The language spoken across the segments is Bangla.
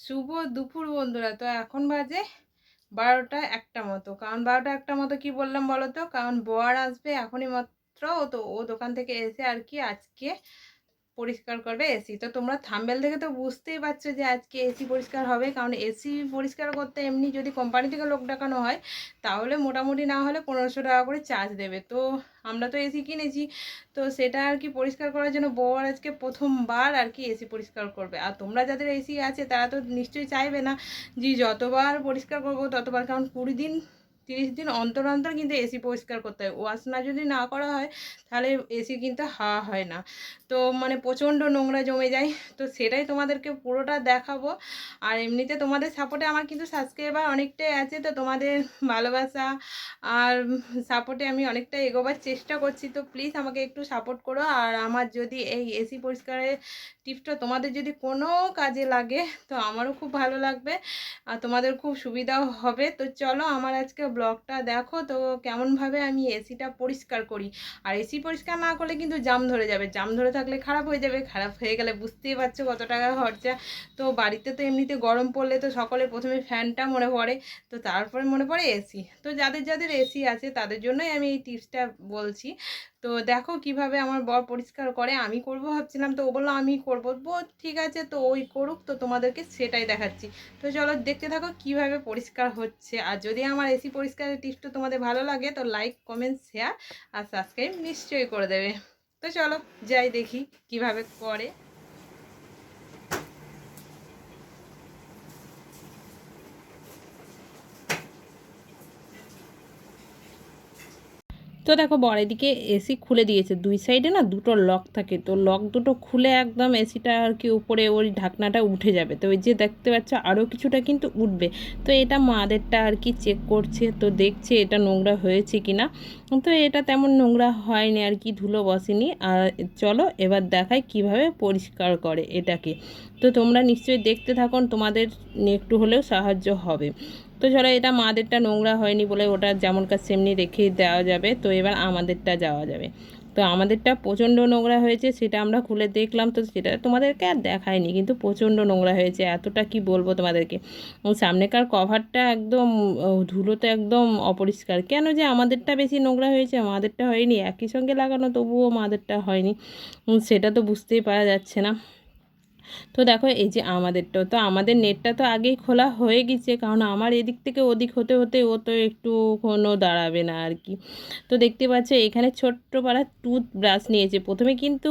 শুভ দুপুর বন্ধুরা। তো এখন বাজে বারোটা একটা মতো। কারণ বারোটা একটা মতো কি বললাম বলো তো কারণ বোয়ার আসবে এখনই মাত্র। তো ও দোকান থেকে এসে আর কি আজকে পরিষ্কার করবে এসি তো তোমরা থাম্বেল থেকে তো বুঝতেই পারছ যে আজকে এসি পরিষ্কার হবে, কারণ এসি পরিষ্কার করতে এমনি যদি কোম্পানি থেকে লোক ডাকানো হয়, তাহলে মোটামুটি না হলে পনেরোশো টাকা করে চার্জ দেবে। তো আমরা তো এসি কিনেছি, তো সেটা আর কি পরিষ্কার করার জন্য বউয়ার আজকে প্রথমবার আর কি এসি পরিষ্কার করবে। আর তোমরা যাদের এসি আছে, তারা তো নিশ্চয়ই চাইবে না যে যতবার পরিষ্কার করব ততবার, কারণ কুড়ি দিন তিরিশ দিন অন্তর অন্তর কিন্তু এসি পরিষ্কার করতে হয়। ওয়াশ না যদি না করা হয়, তাহলে এসি কিন্তু হাওয়া হয় না। তো মানে প্রচণ্ড নোংরা জমে যায়। তো সেটাই তোমাদেরকে পুরোটা দেখাবো। আর এমনিতে তোমাদের সাপোর্টে আমার কিন্তু সাবস্ক্রাইবার অনেকটাই আছে, তো তোমাদের ভালোবাসা আর সাপোর্টে আমি অনেকটা এগোবার চেষ্টা করছি। তো প্লিজ আমাকে একটু সাপোর্ট করো। আর আমার যদি এই এসি পরিষ্কারের টিপসটা তোমাদের যদি কোনো কাজে লাগে, তো আমারও খুব ভালো লাগবে। আর তোমাদের খুব সুবিধাও হবে। তো চলো, আমার আজকে ব্লগটা দেখো তো কেমনভাবে আমি এসিটা পরিষ্কার করি। আর এসি পরিষ্কার না করলে কিন্তু জাম ধরে যাবে। জাম ধরে থাকলে খারাপ হয়ে যাবে, খারাপ হয়ে গেলে বুঝতেই পারছ কত টাকা খরচা। তো বাড়িতে তো এমনিতে গরম পড়লে তো সকলে প্রথমে ফ্যানটা মনে পড়ে, তো তারপরে মনে পড়ে এসি তো যাদের যাদের এসি আছে তাদের জন্যই আমি এই টিপসটা বলছি। তো দেখো কীভাবে আমার বর পরিষ্কার করে, আমি করব ভাবছিলাম, তো ও বলল আমি করব। বো ঠিক আছে, তো ওই করুক, তো তোমাদেরকে সেটাই দেখাচ্ছি। তো চলো দেখতে থাকো কীভাবে পরিষ্কার হচ্ছে। আর যদি আমার এসি পরিষ্কারের টিপসটা তোমাদের ভালো লাগে, তো লাইক কমেন্ট শেয়ার আর সাবস্ক্রাইব নিশ্চয়ই করে দেবে। তো চলো যাই দেখি কীভাবে করে। তো দেখো বর এদিকে এসি খুলে দিয়েছে। দুই সাইডে না দুটো লক থাকে। তো লক দুটো খুলে একদম এসিটা আর কি উপরে ওই ঢাকনাটা উঠে যাবে। তো ওই যে দেখতে পাচ্ছ আরও কিছুটা কিন্তু উঠবে। তো এটা মাদেরটা আর কি চেক করছে। তো দেখছে এটা নোংরা হয়েছে কি না তো এটা তেমন নোংরা হয়নি আর কি, ধুলো বসেনি। আর চলো এবার দেখায় কীভাবে পরিষ্কার করে এটাকে। তো তোমরা নিশ্চয়ই দেখতে থাকুন তোমাদের একটু হলেও সাহায্য হবে। তো চলো এটা মাদেরটা নোংরা হয়নি বলে ওটা যেমন কাজ সেমনি রেখে দেওয়া যাবে, তো এবার আমাদেরটা যাওয়া যাবে। তো আমাদেরটা প্রচণ্ড নোংরা হয়েছে, সেটা আমরা খুলে দেখলাম, তো সেটা তোমাদেরকে আর দেখায়নি, কিন্তু প্রচণ্ড নোংরা হয়েছে, এতটা কি বলব তোমাদেরকে? সামনেকার কভারটা একদম ধুলো তো একদম অপরিষ্কার। কেন যে আমাদেরটা বেশি নোংরা হয়েছে, আমাদেরটা হয়নি, একই সঙ্গে লাগানো, তবুও মাদেরটা হয়নি। সেটা তো বুঝতেই পারা যাচ্ছে না। তো দেখো, এই যে আমাদেরটাও তো, আমাদের নেটটা তো আগেই খোলা হয়ে গেছে, কারণ আমার এদিক থেকে ওদিক হতে হতে ও তো একটু কোনো দাঁড়াবে না আর কি। তো দেখতে পাচ্ছ, এখানে ছোট্ট পাড়া টুথ ব্রাশ নিয়েছে। প্রথমে কিন্তু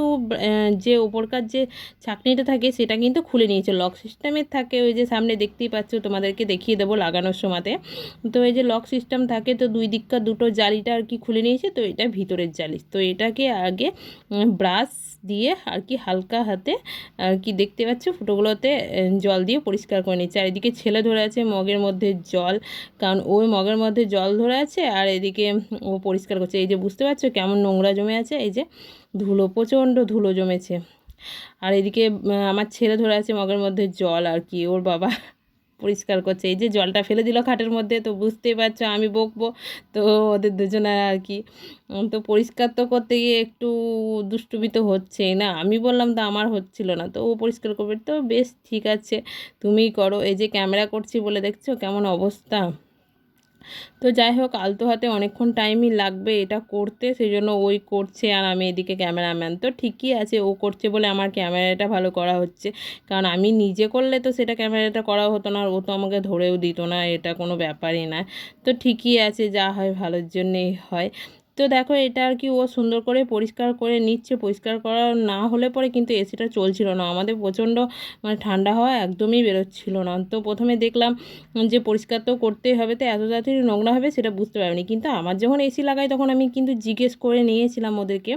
যে ওপরকার যে ছাকনিটা থাকে, সেটা কিন্তু খুলে নিয়েছে। লক সিস্টেমের থাকে, ওই যে সামনে দেখতেই পাচ্ছ, তোমাদেরকে দেখিয়ে দেবো লাগানোর সময়তে। তো এই যে লক সিস্টেম থাকে, তো দুই দিককার দুটো জালিটা আর কি খুলে নিয়েছে, তো এটা ভিতরের জালি। তো এটাকে আগে ব্রাশ দিয়ে আর কি হালকা হাতে আর কি দেখতে পাচ্ছ? ফুটোগুলোতে জল দিয়ে পরিষ্কার করে নিচ্ছে। আর এদিকে ছেলে ধরে আছে মগের মধ্যে জল, কারণ ওই মগের মধ্যে জল ধরে আছে আর এদিকে ও পরিষ্কার করছে। এই যে বুঝতে পারছ কেমন নোংরা জমে আছে? এই যে ধুলো, প্রচণ্ড ধুলো জমেছে। আর এদিকে আমার ছেলে ধরে আছে মগের মধ্যে জল, আর কি, ওর বাবা পরিষ্কার করছে। এই যে জলটা ফেলে দিল খাটের মধ্যে, তো বুঝতেই পারছ আমি বকবো। তো ওদের দুজনে আর কি। তো পরিষ্কার তো করতে গিয়ে একটু দুষ্টুমি তো হচ্ছেই না। আমি বললাম তো আমার হচ্ছিল না, তো ও পরিষ্কার করবে। তো বেশ ঠিক আছে তুমি করো। এই যে ক্যামেরা করছি বলে দেখছ, কেমন অবস্থা? তো যাই হোক, আলতো হাতে অনেকক্ষণ টাইমই লাগবে এটা করতে সেই জন্য ওই করছে আর আমি এদিকে ক্যামেরাম্যান তো ঠিকই আছে, ও করছে বলে আমার ক্যামেরাটা ভালো করা হচ্ছে। কারণ আমি নিজে করলে তো সেটা ক্যামেরাটা করা হতো না, আর ও তো আমাকে ধরেও দিত না, এটা কোনো ব্যাপারই না। তো ঠিকই আছে, যা হয় ভালোর জন্যেই হয়। তো দেখো এটা আর কি ও সুন্দর করে পরিষ্কার করে নিচ্ছে, পরিষ্কার করা না হলে পরে কিন্তু এসিটা চলছিল না। আমাদের প্রচণ্ড মানে ঠান্ডা হওয়া একদমই বেরোচ্ছিল না। তো প্রথমে দেখলাম যে পরিষ্কার তো করতেই হবে, তো এত তাড়াতাড়ি নোংরা হবে সেটা বুঝতে পারিনি। কিন্তু আমার যখন এসি লাগাই তখন আমি কিন্তু জিজ্ঞেস করে নিয়েছিলাম ওদেরকে।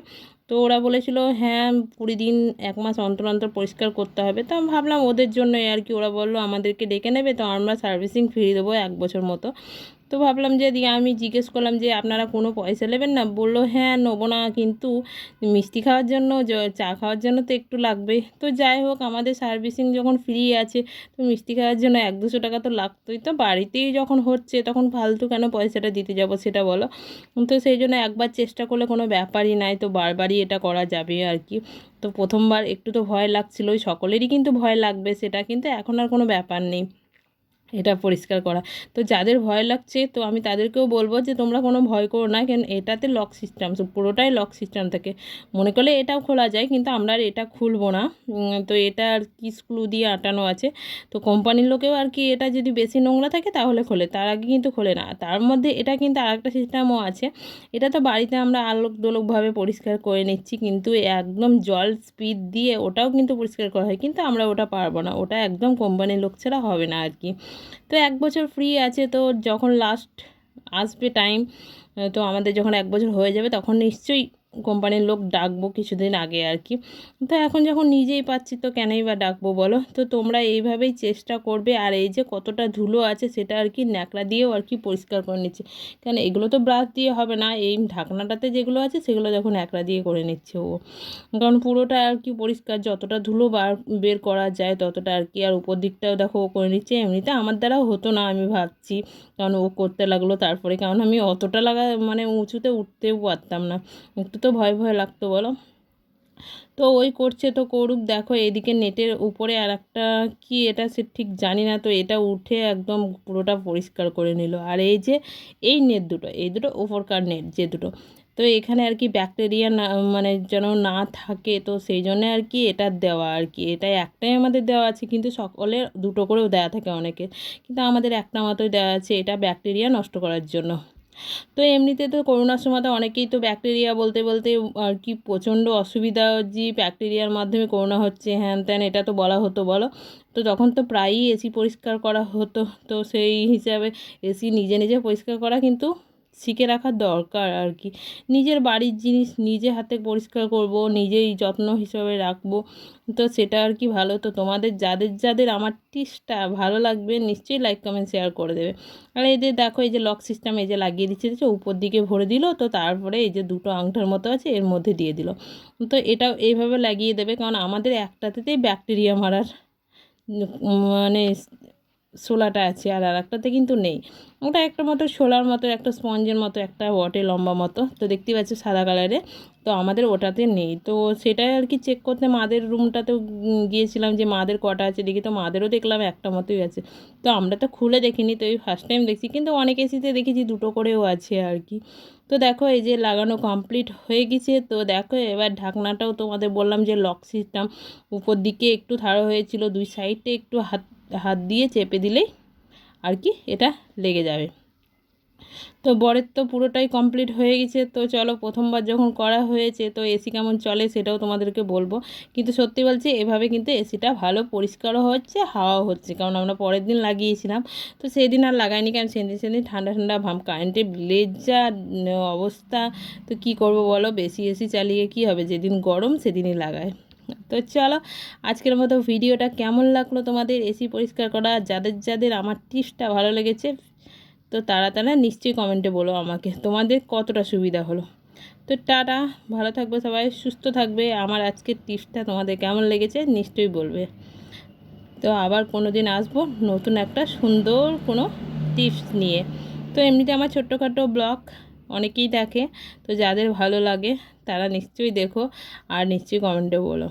তো ওরা বলেছিল হ্যাঁ কুড়ি দিন, এক মাস অন্তর অন্তর পরিষ্কার করতে হবে। তো আমি ভাবলাম ওদের জন্যই আর কি, ওরা বলল আমাদেরকে ডেকে নেবে, তো আমরা সার্ভিসিং ফ্রি দেবো এক বছর মতো। তো ভাবলাম যে দিয়ে আমি জিজ্ঞেস করলাম যে আপনারা কোনো পয়সা নেবেন না? বলল হ্যাঁ নেব না, কিন্তু মিষ্টি খাওয়ার জন্য চা খাওয়ার জন্য তো একটু লাগবে। তো যাই হোক, আমাদের সার্ভিসিং যখন ফ্রি আছে, তো মিষ্টি খাওয়ার জন্য এক দুশো টাকা তো লাগতোই। তো বাড়িতেই যখন হচ্ছে, তখন ফালতু কেন পয়সাটা দিতে যাব সেটা বলো। তো সেই জন্য একবার চেষ্টা করলে কোনো ব্যাপারই নাই, তো বারবারই এটা করা যাবে আর কি। তো প্রথমবার একটু তো ভয় লাগছিল ওই সকলেরই কিন্তু ভয় লাগবে, সেটা কিন্তু এখন আর কোনো ব্যাপার নেই। এটা পরিষ্কার করা। তো যাদের ভয় লাগছে, তো আমি তাদেরকেও বলব যে, তোমরা কোনো ভয় করো না, কেন এটাতে লক সিস্টেম পুরোটাই লক সিস্টেম থাকে। মনে করলে এটাও খোলা যায়, কিন্তু আমরা আর এটা খুলবো না। তো এটা আর কি স্ক্রু দিয়ে আটানো আছে। তো কোম্পানির লোকেও আর কি এটা যদি বেশি নোংরা থাকে, তাহলে খোলে। তার আগে কিন্তু খোলে না। তার মধ্যে এটা কিন্তু আরেকটা সিস্টেমও আছে। এটা তো বাড়িতে আমরা আলোক দোলকভাবে পরিষ্কার করে নিচ্ছি, কিন্তু একদম জল স্পিড দিয়ে ওটাও কিন্তু পরিষ্কার করা হয়, কিন্তু আমরা ওটা পারব না। ওটা একদম কোম্পানির লোক ছাড়া হবে না আর কি। তো এক বছর ফ্রি আছে, তো যখন লাস্ট আসবে টাইম তো আমাদের যখন এক বছর হয়ে যাবে, তখন নিশ্চয়ই কোম্পানির লোক ডাকবো কিছুদিন আগে আর কি। তো এখন যখন নিজেই পাচ্ছি তো কেনই বা ডাকবো বলো? তো তোমরা এইভাবেই চেষ্টা করবে আর এই যে কতটা ধুলো আছে সেটা আর কি ন্যাকড়া দিয়েও আর কি পরিষ্কার করে নিচ্ছে। কেন এগুলো তো ব্রাশ দিয়ে হবে না, এই ঢাকনাটাতে যেগুলো আছে সেগুলো যখন ন্যাকড়া দিয়ে করে নিচ্ছে ও। কারণ পুরোটা আর কি পরিষ্কার, যতটা ধুলো বার, বের করা যায় ততটা আর কি। আর উপর দিকটাও দেখো ও করে নিচ্ছে, এমনিতে আমার দ্বারাও হতো না আমি ভাবছি। কারণ ও করতে লাগল, তারপরে কারণ আমি অতটা লাগা মানে উঁচুতে উঠতেও পারতাম না। একটু তো ভয় ভয় লাগতো, বলো। তো ওই করছে তো করুক, দেখো এদিকে নেটের উপরে আর একটা কি এটা সে ঠিক জানি না, তো এটা উঠে একদম পুরোটা পরিষ্কার করে নিল। আর এই যে, এই নেট দুটো, এই দুটো ওপরকার নেট যে দুটো, তো এখানে আর কি ব্যাকটেরিয়া না মানে যেন না থাকে, তো সেই জন্য আর কি এটা দেওয়া আর কি। এটা একটাই আমাদের দেওয়া আছে, কিন্তু সকলের দুটো করেও দেওয়া থাকে অনেকের। কিন্তু আমাদের একটা মাত্রই দেওয়া আছে, এটা ব্যাকটেরিয়া নষ্ট করার জন্য। তো এমনিতে তো করোনার সময় তো অনেকেই তো ব্যাকটেরিয়া বলতে বলতে, আর কি প্রচণ্ড অসুবিধা যে ব্যাকটেরিয়ার মাধ্যমে করোনা হচ্ছে, হ্যান ত্যান এটা তো বলা হতো, বলো। তো তখন তো প্রায়ই এসি পরিষ্কার করা হতো, তো সেই হিসাবে এসি নিজে নিজে পরিষ্কার করা কিন্তু শিখে রাখা দরকার আর কি। নিজের বাড়ির জিনিস নিজে হাতে পরিষ্কার করব, নিজেই যত্ন হিসাবে রাখব, তো সেটা আর কি ভালো। তো তোমাদের যাদের যাদের আমার টিপসটা ভালো লাগবে, নিশ্চয়ই লাইক কমেন্ট শেয়ার করে দেবে। আর এই যে দেখো, এই যে লক সিস্টেম এই যে লাগিয়ে দিচ্ছে, দেখছ? উপর দিকে ভরে দিল, তো তারপরে এই যে দুটো আংটার মতো আছে, এর মধ্যে দিয়ে দিল। তো এটাও এইভাবে লাগিয়ে দেবে, কারণ আমাদের একটাতেই ব্যাকটেরিয়া মারার মানে শোলাটা আছে আর আর একটাতে কিন্তু নেই। ওটা একটা মতো শোলার মতো, একটা স্পঞ্জের মতো, একটা বটে লম্বা মতো। তো দেখতে পাচ্ছ সাদা কালারে। তো আমাদের ওটাতে নেই। তো সেটাই আর কি চেক করতে মাদের রুমটাতেও গিয়েছিলাম যে মাদের কটা আছে। দেখি তো মাদেরও দেখলাম একটা মতোই আছে। তো আমরা তো খুলে দেখিনি, তো এই ফার্স্ট টাইম দেখছি। কিন্তু অনেক এসিতে দেখেছি দুটো করেও আছে আর কি। তো দেখো এই যে লাগানো কমপ্লিট হয়ে গেছে। তো দেখো এবার ঢাকনাটাও তোমাদের বললাম যে লক সিস্টেম উপর দিকে একটু ধারো হয়েছিল, দুই সাইডে একটু হাত হাত দিয়ে চেপে দিলেই আর কি এটা লেগে যাবে। তো বরের তো পুরোটাই কমপ্লিট হয়ে গেছে। তো চলো প্রথমবার যখন করা হয়েছে, তো এসি কেমন চলে সেটাও তোমাদেরকে বলব। কিন্তু সত্যি বলছি, এভাবে কিন্তু এসিটা ভালো পরিষ্কারও হচ্ছে, হাওয়াও হচ্ছে। কারণ আমরা পরের দিন লাগিয়েছিলাম। তো সেদিন আর লাগাইনি কারণ সেদিন সেদিন ঠান্ডা ঠান্ডা ভাম কারেন্টের বিলের অবস্থা, তো কি করব বলো? বেশি এসি চালিয়ে কি হবে? যেদিন গরম, সেদিনই লাগায়। তো চলো, আজকের মতো ভিডিওটা কেমন লাগল তোমাদের? এসি পরিষ্কার করা, যাদের যাদের আমার টিপসটা ভালো লেগেছে, তো তারা তারা নিশ্চয়ই কমেন্টে বলো আমাকে, তোমাদের কতটা সুবিধা হলো। তো টাটা, ভালো থাকবে সবাই, সুস্থ থাকবে, আমার আজকের টিপসটা তোমাদের কেমন লেগেছে নিশ্চয়ই বলবে। তো আবার কোনো দিন আসব নতুন একটা সুন্দর কোনো টিপস নিয়ে। তো এমনিতে আমার ছোট্টখাটো ব্লগ অনেকেই দেখে, তো যাদের ভালো লাগে তারা নিশ্চয়ই দেখো আর নিশ্চয়ই কমেন্টে বলো।